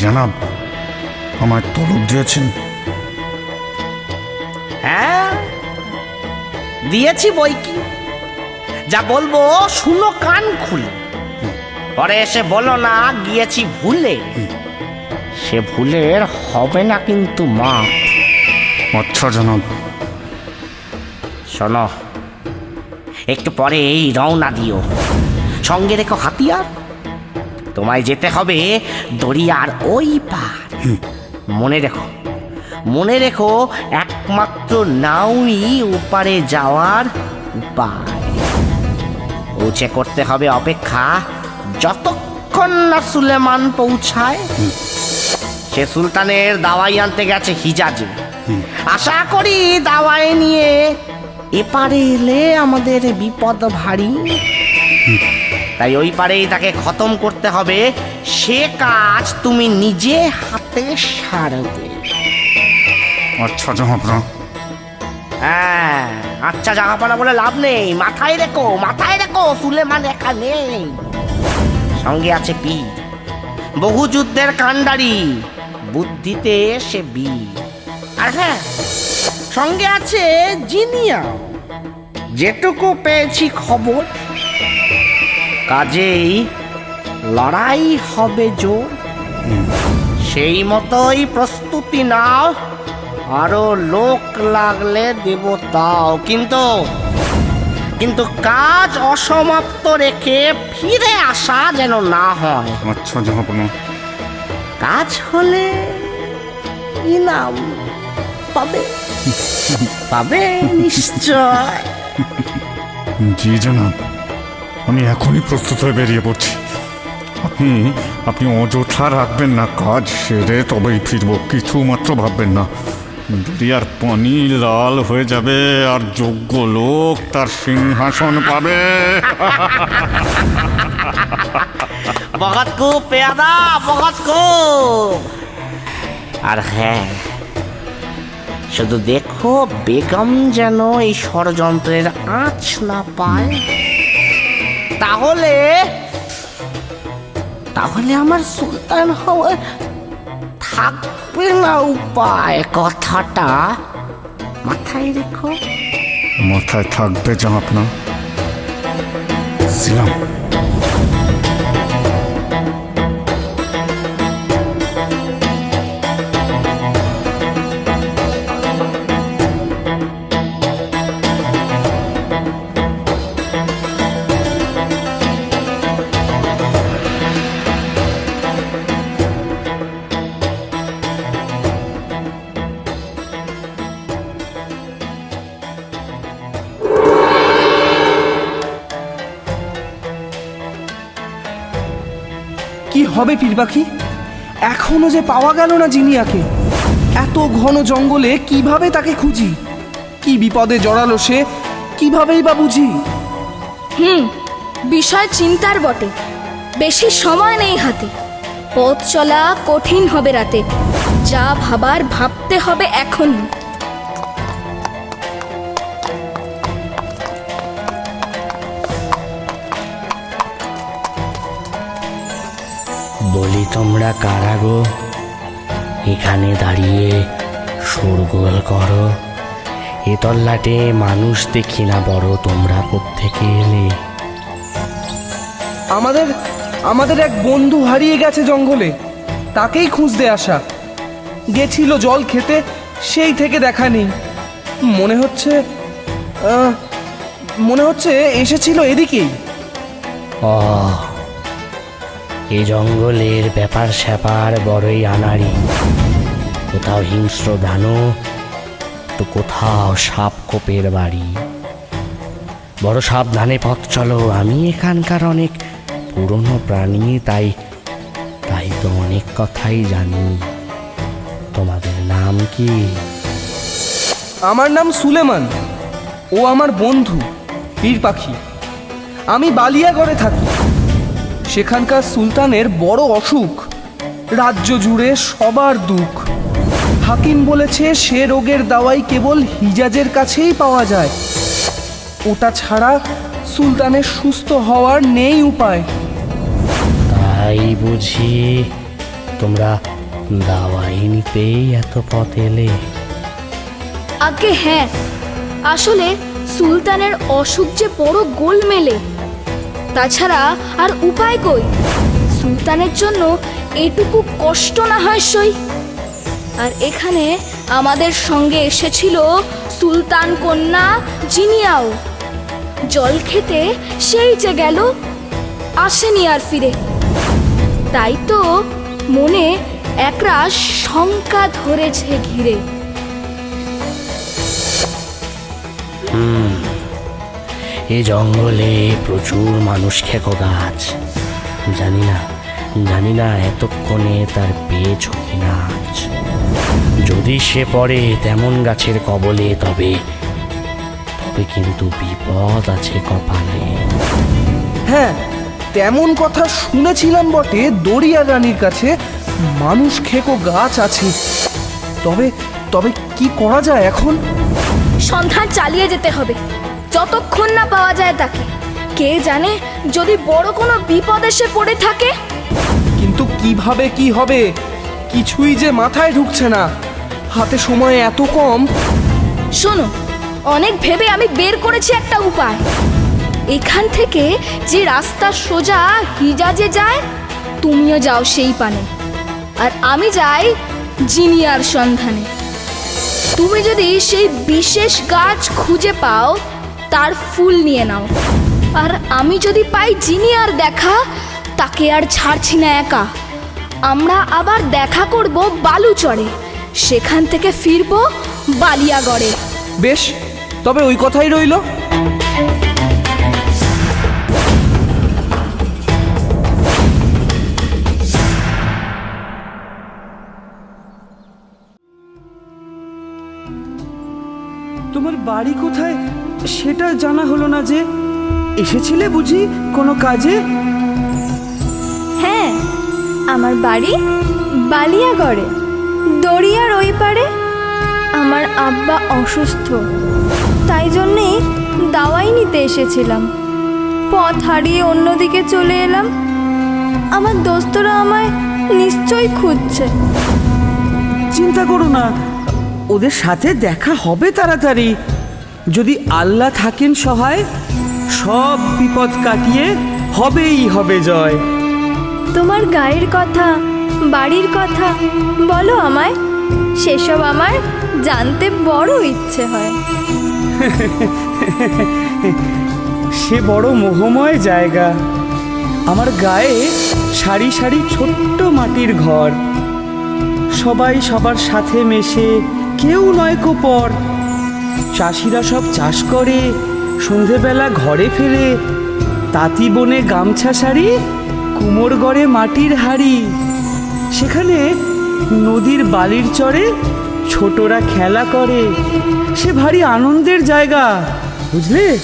জানাব। আমায় তলব দিয়েছেন। হ্যাঁ? দিয়েছি বই কি? যা বলব শুনো কান খুলে। পরে এসে বলো না গিয়েছি ভুলে। সে ভুলের হবে না কিন্তু মা। আচ্ছা জানাব। শোনো একটু পরে এই রওনা দিও। সঙ্গে রেখো হাতিয়ার। তোমায় যেতে হবে দরিয়ার ওই পার মনে রেখো। মনে রেখো একমাত্র নাওই ওপারে যাওয়ার উপায়। পৌঁছে করতে হবে অপেক্ষা। যতক্ষণ না সুলেমান পৌঁছায় সে সুলতানের দাওয়াই আনতে গেছে হিজাজে। আশা করি দাওয়াই নিয়ে এপারে এলে আমাদের বিপদ ভারী। তাই ওই পারেই তাকে খতম করতে হবে। সে কাজ তুমি নিজে হাতে সারবে। আচ্ছা জাহাপনা হ্যাঁ আচ্ছা জাহাপানা বলে লাভ নেই। মাথায় রেখো মাথায় রেখো সুলেমান একা নেই। সঙ্গে আছে পি বহু যুদ্ধের কাণ্ডারি বুদ্ধিতে সে বি আর হ্যাঁ সঙ্গে আছে জিনিয়া যেটুকু পেয়েছি খবর কাজেই লড়াই হবে জোর সেই মতোই প্রস্তুতি নাও আরও লোক লাগলে দেব তাও। কিন্তু কিন্তু কাজ অসমাপ্ত রেখে ফিরে আসা যেন না হয়। আচ্ছা জাহাপনা কাজ হলে ইনাম পাবে। পাবে নিশ্চয়। জি জানাব। আমি এখনই প্রস্তুত হয়ে বেরিয়ে পড়ছি। আপনি আপনি অযথা রাখবেন না, কাজ সেরে তবেই ফিরবো, কিছু মাত্র ভাববেন না। দরিয়ার পানি লাল হয়ে যাবে, আর যোগ্য লোক তার সিংহাসন পাবে। খুব পেয়াদা আর হ্যাঁ শুধু দেখো, বেগম যেন এই ষড়যন্ত্রের আঁচ না পায়। তাহলে তাহলে আমার সুলতান হওয়ার থাকবে না উপায় কথাটা মাথায় রেখো। মাথায় থাকবে জামাপনা। ছিলাম। কি হবে পীর পাখি এখনও যে পাওয়া গেল না জিনিয়াকে। এত ঘন জঙ্গলে কীভাবে তাকে খুঁজি? কি বিপদে জড়ালো সে? কিভাবেই বা বুঝি? হুম, বিষয় চিন্তার বটে। বেশি সময় নেই হাতে। পথ চলা কঠিন হবে রাতে। যা ভাবার ভাবতে হবে এখনই। বলি তোমরা কারা গো? এখানে দাঁড়িয়ে শোরগোল করো। এ তল্লাটে মানুষ দেখি না বড় তোমরা কোত্থেকে এলে? আমাদের আমাদের এক বন্ধু হারিয়ে গেছে জঙ্গলে। তাকেই খুঁজতে আসা। গেছিল জল খেতে সেই থেকে দেখা নেই। মনে হচ্ছে মনে হচ্ছে এসেছিল এদিকেই। ও এই জঙ্গলের ব্যাপার স্যাপার বড়ই আনাড়ি। কোথাও হিংস্র ধানু তো কোথাও সাপ কোপের বাড়ি। বড় সাবধানে পথ চলো, আমি এখানকার অনেক পুরনো প্রাণী, তাই তাই তো অনেক কথাই জানি। তোমাদের নাম কি? আমার নাম সুলেমান। ও আমার বন্ধু, পীর পাখি। আমি বালিয়াগড়ে থাকি। সেখানকার সুলতানের বড় অসুখ। রাজ্য জুড়ে সবার দুঃখ। হাকিম বলেছে সে রোগের দাওয়াই কেবল হিজাজের কাছেই পাওয়া যায়। ওটা ছাড়া সুলতানের সুস্থ হওয়ার নেই উপায়। তাই বুঝি তোমরা দাওয়াই নিতেই এত পথ এলে। আগে হ্যাঁ। আসলে সুলতানের অসুখ যে বড় গোলমেলে। তাছাড়া আর উপায় কই? সুলতানের জন্য এটুকু কষ্ট না হয় সই। আর এখানে আমাদের সঙ্গে এসেছিল সুলতান কন্যা জিনিয়াও। জল খেতে সেই যে গেল, আসেনি আর ফিরে। তাই তো মনে একরাশ শঙ্কা ধরেছে ঘিরে। এ জঙ্গলে প্রচুর মানুষ খেকো গাছ। জানি না জানি না এতক্ষণে তার পেয়েছ কি নাচ যদি সে পড়ে তেমন গাছের কবলে তবে তবে কিন্তু বিপদ আছে কপালে। হ্যাঁ তেমন কথা শুনেছিলাম বটে দরিয়া রানীর কাছে মানুষ খেকো গাছ আছে। তবে তবে কি করা যায় এখন? সন্ধান চালিয়ে যেতে হবে। যতক্ষণ না পাওয়া যায় তাকে। কে জানে যদি বড় কোনো বিপদ এসে পড়ে থাকে? কিন্তু কীভাবে কি হবে? কিছুই যে মাথায় ঢুকছে না। হাতে সময় এত কম। শোনো অনেক ভেবে আমি বের করেছি একটা উপায়। এখান থেকে যে রাস্তা সোজা হিজাজে যায় তুমিও যাও সেই পানে। আর আমি যাই জিনিয়ার সন্ধানে। তুমি যদি সেই বিশেষ গাছ খুঁজে পাও তার ফুল নিয়ে নাও। আর আমি যদি পাই যিনি আর দেখা, তাকে আর ছাড়ছি না একা। আমরা আবার দেখা করব বালুচরে। সেখান থেকে ফিরবো বালিয়াগড়ে। বেশ, তবে ওই কথাই রইল। তোমার বাড়ি কোথায়? সেটা জানা হলো না যে এসেছিলে বুঝি কোনো কাজে? হ্যাঁ আমার বাড়ি বালিয়াগড়ে দরিয়ার ওই পারে আমার আব্বা অসুস্থ তাই জন্যেই দাওয়াই নিতে এসেছিলাম। পথ হারিয়ে অন্যদিকে চলে এলাম। আমার দোস্তরা আমায় নিশ্চয়ই খুঁজছে। চিন্তা করো না ওদের সাথে দেখা হবে তাড়াতাড়ি। যদি আল্লাহ থাকেন সহায় সব বিপদ কাটিয়ে হবেই হবে জয়। তোমার গায়ের কথা বাড়ির কথা বলো আমায় সেসব আমার জানতে বড় ইচ্ছে হয়। সে বড় মোহময় জায়গা। আমার গায়ে সারি সারি ছোট্ট মাটির ঘর। সবাই সবার সাথে মেশে কেউ নয় কোপর। চাষিরা সব চাষ করে সন্ধেবেলা ঘরে ফেরে তাঁতি বনে গামছা শাড়ি কুমোর গড়ে মাটির হাড়ি। সেখানে নদীর বালির চরে ছোটরা খেলা করে। সে ভারী আনন্দের জায়গা বুঝলে?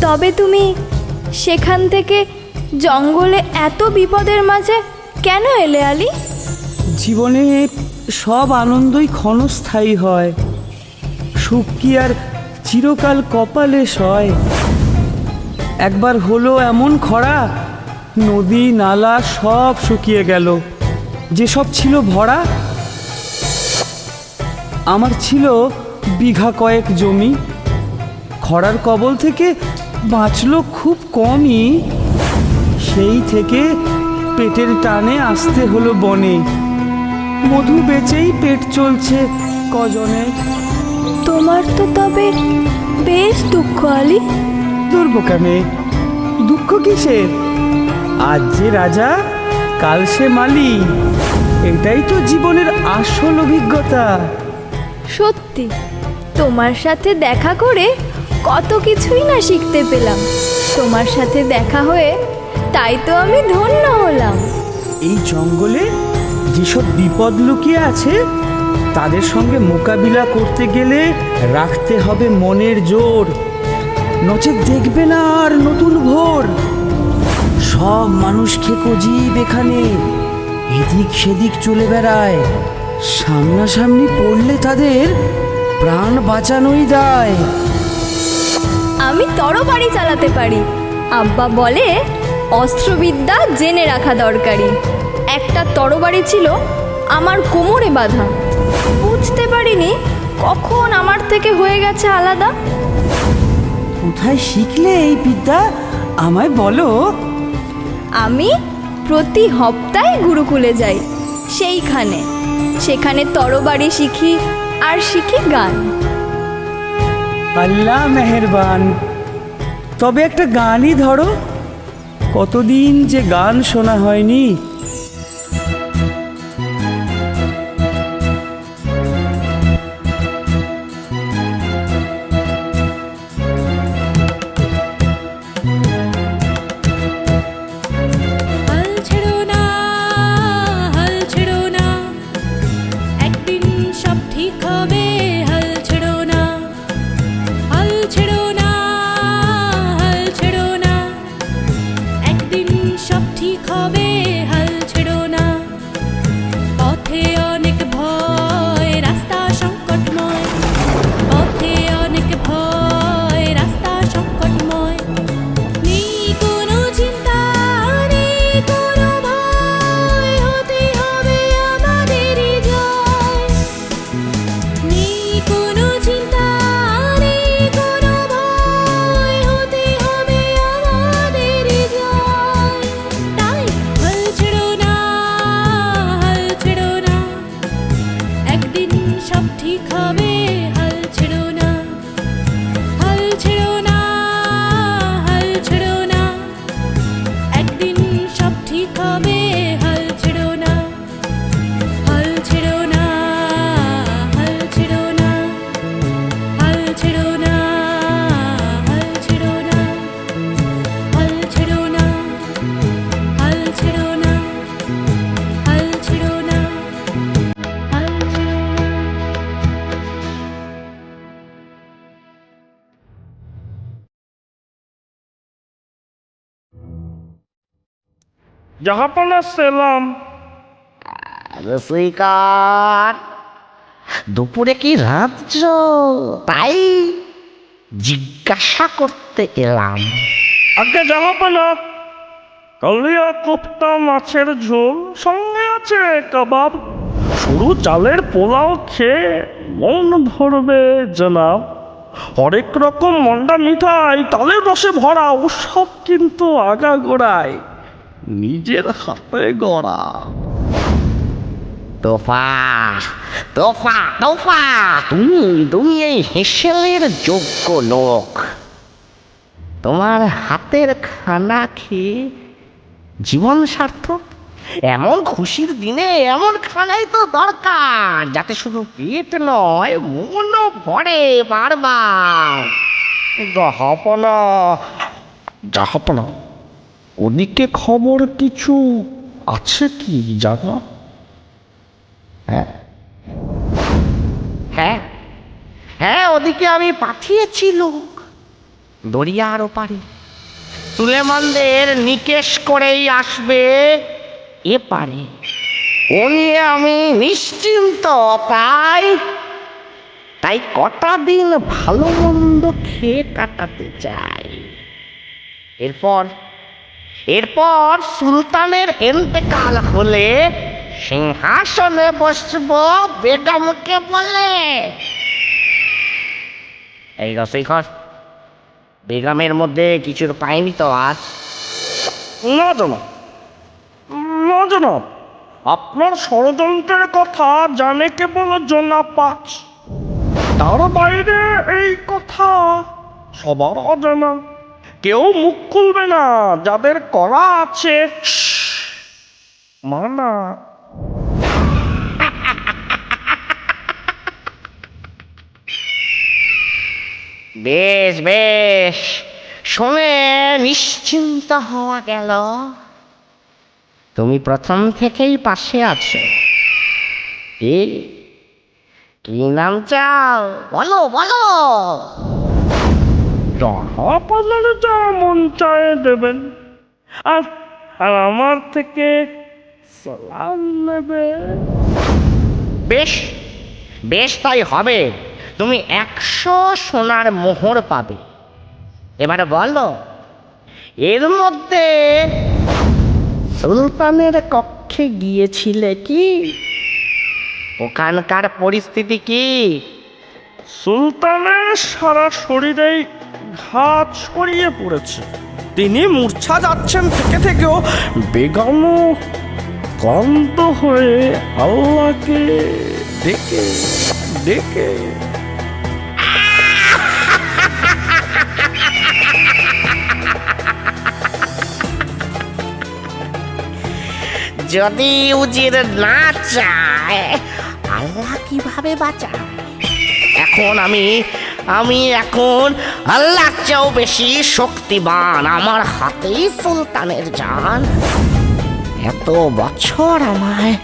তবে তুমি সেখান থেকে জঙ্গলে এত বিপদের মাঝে কেন এলে আলি? জীবনে সব আনন্দই ক্ষণস্থায়ী হয়। সুখ আর চিরকাল কপালে সয়? একবার হলো এমন খরা, নদী, নালা সব শুকিয়ে গেল। যেসব ছিল ভরা, আমার ছিল বিঘা কয়েক জমি। খরার কবল থেকে বাঁচলো খুব কমই। সেই থেকে পেটের টানে আসতে হলো বনে। মধু বেচেই পেট চলছে কজনে। তোমার তো তবে বেশ দুঃখ আলি। দুর্বোকা মেয়ে দুঃখ কিসের? আজ যে রাজা কাল সে মালি এটাই তো জীবনের আসল অভিজ্ঞতা। সত্যি তোমার সাথে দেখা করে কত কিছুই না শিখতে পেলাম। তোমার সাথে দেখা হয়ে তাই তো আমি ধন্য হলাম। এই জঙ্গলে যেসব বিপদ লুকিয়ে আছে সঙ্গে মোকাবিলা করতে গেলে রাখতে হবে মনের জোর। নচেত দেখবে না আর নতুন ভোর। সব মানুষ খেকো জীব এখানে। এদিক সেদিক চলে বেড়ায়। সামনাসামনি পড়লে তাদের প্রাণ বাঁচানোই দায়। আমি তরবারি চালাতে পারি। আব্বা বলে, অস্ত্রবিদ্যা জেনে রাখা দরকারি। একটা তরবারি ছিল আমার কোমরে বাঁধা। বুঝতে পারিনি কখন আমার থেকে হয়ে গেছে আলাদা। কোথায় শিখলে এই বিদ্যা? আমায় বলো। আমি প্রতি হপ্তায় গুরুকুলে যাই সেইখানে। সেখানে তরবারি শিখি আর শিখি গান। আল্লাহ মেহেরবান। তবে একটা গানই ধরো। কতদিন যে গান শোনা হয়নি জাহাপনা সেলাম রসিকার দুপুরে কি রাঁধছ তাই জিজ্ঞাসা করতে এলাম। আগে জাহাপনা কালিয়া কোপ্তা মাছের ঝোল সঙ্গে আছে কাবাব। সরু চালের পোলাও খেয়ে মন ভরবে জনাব। হরেক রকম মন্ডা মিঠাই তালের রসে ভরা সব কিন্তু আগা গোড়ায় নিজের হাতে গড়া। তোফা তোফা তোফা, তুমি তুমি এই হেসেলের যোগ্য লোক। তোমার হাতের খানা খেয়ে জীবন সার্থক? এমন খুশির দিনে এমন খানাই তো দরকার, যাতে শুধু পেট নয়, মনও ভরে বারবার। জাহাপনা জাহাপনা ওদিকে খবর কিছু আছে কি জানা? হ্যাঁ। হ্যাঁ। হ্যাঁ ওদিকে আমি পাঠিয়েছি লোক। দরিয়ার ওপারে। সুলেমানদের নিকেশ করেই আসবে এপারে। ও নিয়ে আমি নিশ্চিন্ত তাই তাই কটা দিন ভালো মন্দ খেয়ে কাটাতে চাই। এরপর এরপর সুলতানের এন্তেকাল হলে সিংহাসনে বসব বেগমকে বলে। এই রসিকর বেগমের মধ্যে কিছু পাইনি তো আজ? না জনাব না জনাব, আপনার ষড়যন্ত্রের কথা জানে কেবল জনাব পাঁচ। তার বাইরে এই কথা সবার অজানা। কেউ মুখ খুলবে না, যাদের করা আছে মানা। বেশ বেশ, শুনে নিশ্চিন্ত হওয়া গেল। তুমি প্রথম থেকেই পাশে আছো। কি নাম চাও? বলো বলো। যাহা পারলেন যা মন চায় দেবেন। আর আর আমার থেকে সালাম নেবে বেশ বেশ তাই হবে। তুমি একশো সোনার মোহর পাবে। এবারে বলো এর মধ্যে সুলতানের কক্ষে গিয়েছিলে কি? ওখানকার পরিস্থিতি কি? সুলতানের সারা শরীরেই ঘা ছড়িয়ে পড়েছে। তিনি মূর্ছা যাচ্ছেন থেকে থেকেও বেগানো ক্লান্ত হয়ে আল্লাহকে ডেকে ডেকে। যদি উজির না চায় আল্লাহ কীভাবে বাঁচায় এখন আমি আমি এখন আল্লাহ চেয়েও বেশি শক্তিবান আমার হাতেই সুলতানের জান। এত বছর আমায়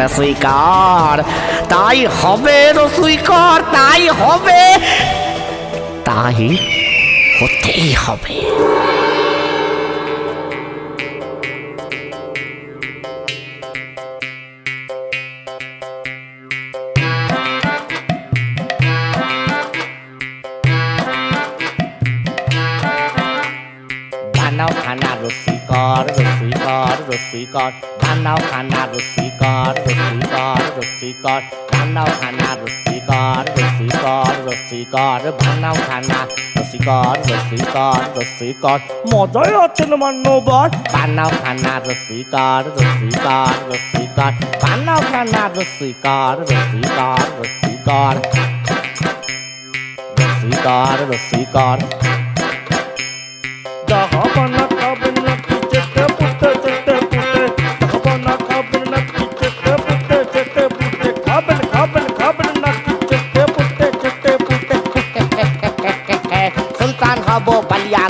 রসুইকার তাই হবে রসুইকার তাই হবে। তাই হতেই হবে। বানাও খানা রসিকর রসিকর রসিকর বানাও খানা রসিকর রসিকর বানাও খানা রসিকর রসিকর রসিকর বানাও খানা রসিকর রসিকর রসিকর মজায় আছেন মান্যবার বানাও খানা রসিকর রসিকর রসিকর বানাও খানা রসিকর রসিকর রসিকর রসিকর রসিকর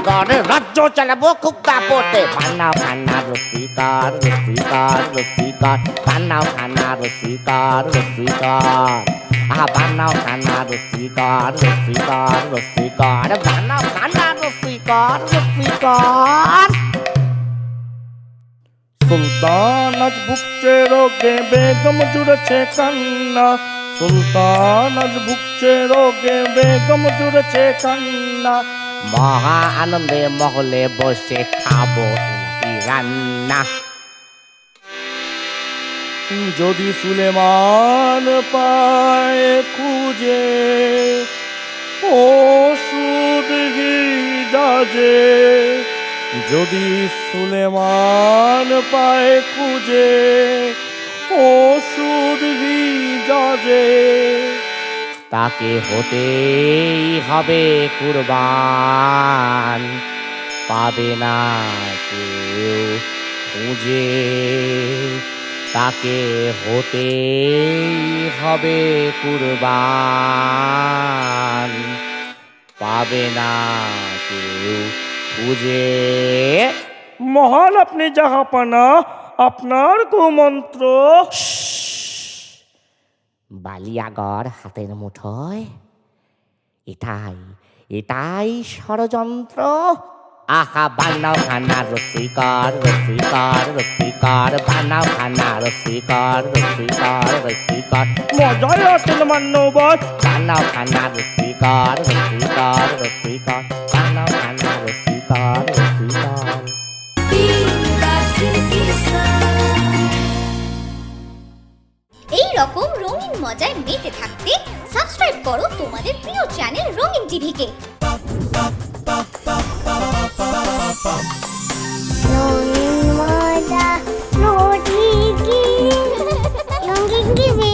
বালিয়াগড় রাজ্য চালাবো খুব দাপটে পান্না পান্না রসিকার রসিকার রসিকার পান্না পান্না রসিকার রসিকার আহা পান্না পান্না রসিকার রসিকার রসিকার পান্না পান্না রসিকার রসিকার সুলতান আজ ভুগছে রোগে, বেগম জুড়েছে কান্না। সুলতান আজ ভুগছে রোগে, বেগম জুড়েছে কান্না। মহা আনন্দে মহলে বসে খাব রান্না যদি সুলেমান পায় খুঁজে ওষুধ যাজে যদি সুলেমান পায় খুঁজে ওষুধ যাজে তাকে হতেই হবে কুরবান। পাবে না কেউ খুঁজে। তাকে হতেই হবে কুরবান। পাবে না কেউ খুঁজে। মহান আপনি জাহাপানা আপনার কুমন্ত্র। বালিয়াগড় হাতের মুঠোয়। এটাই এটাই ষড়যন্ত্র। আহা, বানাও খানা রসিকার রসিকার রসিকার বানাও খানা রসিকার রসিকার রসিকার মজায় আছেন মান্যবার। বানাও খানা রসিকার রসিকার রসিকার বানাও খানা রসিকার রকম রঙিন মজায় মেতে থাকতে সাবস্ক্রাইব করো তোমাদের প্রিয় চ্যানেল রঙিন টিভিকে। রঙিন মজা, রঙিন টিভি